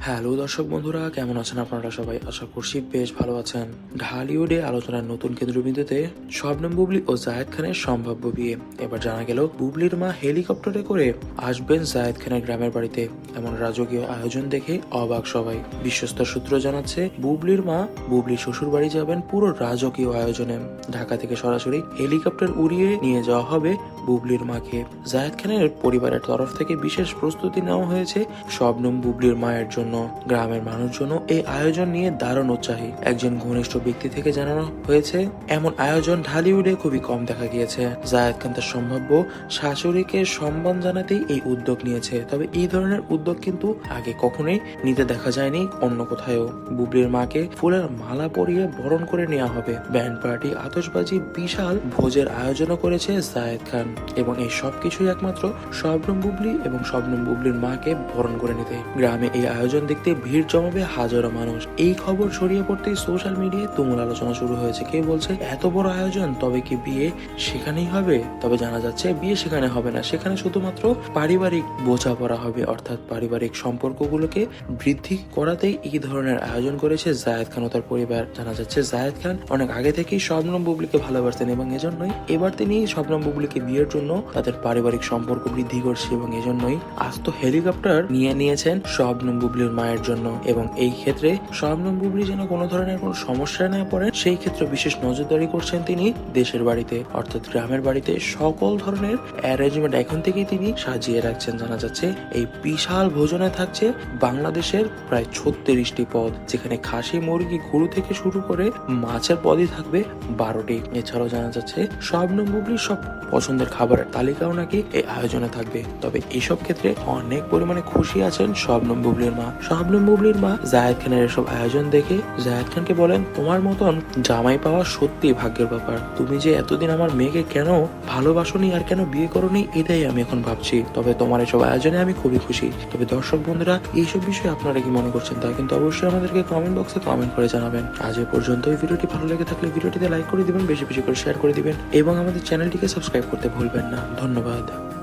Hello দর্শক বন্ধুরা, কেমন আছেন আপনারা সবাই? আশা করছি বেশ ভালো আছেন। ঢালিউডে আলোচনার নতুন কেন্দ্রবিন্দুতে শবনম বুবলি ও জায়েদ খানের সম্ভাব্য বিয়ে। এবার জানা গেল, বুবলির মা হেলিকপ্টারে করে আসবেন জায়েদ খানের গ্রামের বাড়িতে। এমন রাজকীয় আয়োজন দেখে অবাক সবাই। বিশ্বস্ত সূত্র জানাচ্ছে, বুবলির মা বুবলির শ্বশুর বাড়ি যাবেন পুরো রাজকীয় আয়োজনে। ঢাকা থেকে সরাসরি হেলিকপ্টার উড়িয়ে নিয়ে যাওয়া হবে বুবলির মাকে। জায়েদ খানের পরিবারের তরফ থেকে বিশেষ প্রস্তুতি নেওয়া হয়েছে শবনম বুবলির মায়ের জন্য। গ্রামের মানুষজন এই আয়োজন নিয়ে দারুণ উৎসাহী। একজন ঘনিষ্ঠ ব্যক্তি থেকে জানানো হয়েছে, এমন আয়োজন ঢালিউডে খুবই কম দেখা গিয়েছে। জায়েদ খান তার সম্ভাব্য শাশুড়িকে সম্মান জানাতেই এই উদ্যোগ নিয়েছে। তবে এই ধরনের উদ্যোগ কিন্তু আগে কখনোই নিতে দেখা যায়নি অন্য কোথাও বুবলির মাকে ফুলের মালা পরিয়ে বরণ করে নেওয়া হবে। ব্যান্ড পার্টি আতশবাজি বিশাল ভোজের আয়োজনও করেছে জায়েদ খান। এবং এই সবকিছুই একমাত্র শবনম বুবলি এবং শবনম বুবলির মাকে বরণ করে নিতে। গ্রামে এই আয়োজন দেখতে ভিড় জমাবে হাজারো মানুষ। এই খবর ছড়িয়ে পড়তেই সোশ্যাল মিডিয়ায় তুমুল আলোচনা শুরু হয়েছে। কে বলছে, এত বড় আয়োজন, তবে কি বিয়ে সেখানেই হবে? তবে জানা যাচ্ছে, বিয়ে সেখানে হবে না। সেখানে শুধুমাত্র পারিবারিক বোঝাপড়া হবে। অর্থাৎ পারিবারিক সম্পর্কগুলোকে বৃদ্ধি করাতেই এই ধরনের আয়োজন করেছে জায়েদ খান ও তার পরিবার। জানা যাচ্ছে, জায়েদ খান অনেক আগে থেকেই শবনম বুবলিকে ভালোবাসতেন এবং এজন্যই এবার তিনি শবনম বুবলিকে বিয়ের জন্য তাদের পারিবারিক সম্পর্ক বৃদ্ধি করছে এবং এজন্যই আস্ত হেলিকপ্টার নিয়ে নিয়েছেন শবনম বুবলির মায়ের জন্য। এবং এই ক্ষেত্রে শবনম বুবলি যেন কোনো ধরনের কোনো সমস্যায় না পড়েন সেই ক্ষেত্রে বিশেষ নজরদারি করছেন তিনি দেশের বাড়িতে। অর্থাৎ গ্রামের বাড়িতে সকল ধরনের অ্যারেঞ্জমেন্ট এখন থেকেই তিনি সাজিয়ে রাখছেন। জানা যাচ্ছে এই বিশাল ভোজনে থাকছে বাংলাদেশের প্রায় ছত্রিশটি পদ, যেখানে খাসি, মুরগি গরু থেকে শুরু করে মাছের পদই থাকবে বারোটি। এছাড়াও জানা যাচ্ছে শবনম বুবলির সব পছন্দের খাবারের তালিকাও নাকি এই আয়োজনে থাকবে। তবে এইসব ক্ষেত্রে অনেক পরিমাণে খুশি আছেন শবনম বুবলির মা। শবনম বুবলির মা জায়েদ খানের এসব আয়োজন দেখে জায়েদ খানকে বলেন, তোমার মতন জামাই পাওয়া সত্যি ভাগ্যের ব্যাপার। তুমি যে এতদিন আমার মেয়েকে কেন ভালোবাসনি আর কেন বিয়ে করনি, এটাই আমি এখন ভাবছি। তবে তোমার এসব আয়োজনে আমি খুবই খুশি। তবে দর্শক বন্ধুরা, এইসব বিষয়ে আপনারা কি মনে করছেন তা কিন্তু অবশ্যই আমাদেরকে কমেন্ট বক্সে কমেন্ট করে জানাবেন। আজ এ পর্যন্ত এই ভিডিওটি ভালো লেগে থাকলে ভিডিওটিতে লাইক করে দিবেন, বেশি বেশি করে শেয়ার করে দিবেন এবং আমাদের চ্যানেলটিকে সাবস্ক্রাইব করতে ভুলবেন না। ধন্যবাদ।